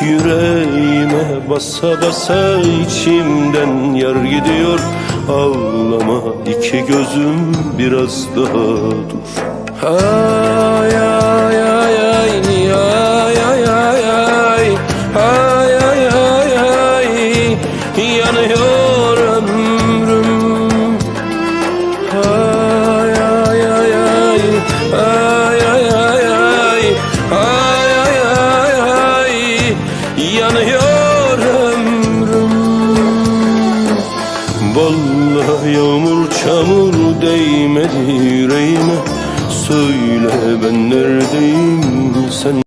Yüreğime basa basa içimden yar gidiyor. Ağlama iki gözüm biraz daha dur. Ay ay ay ay ay ay ay ay ay ay ay yanıyor Allah yağmur çamur değmedi yüreğime. Söyle ben neredeyim sen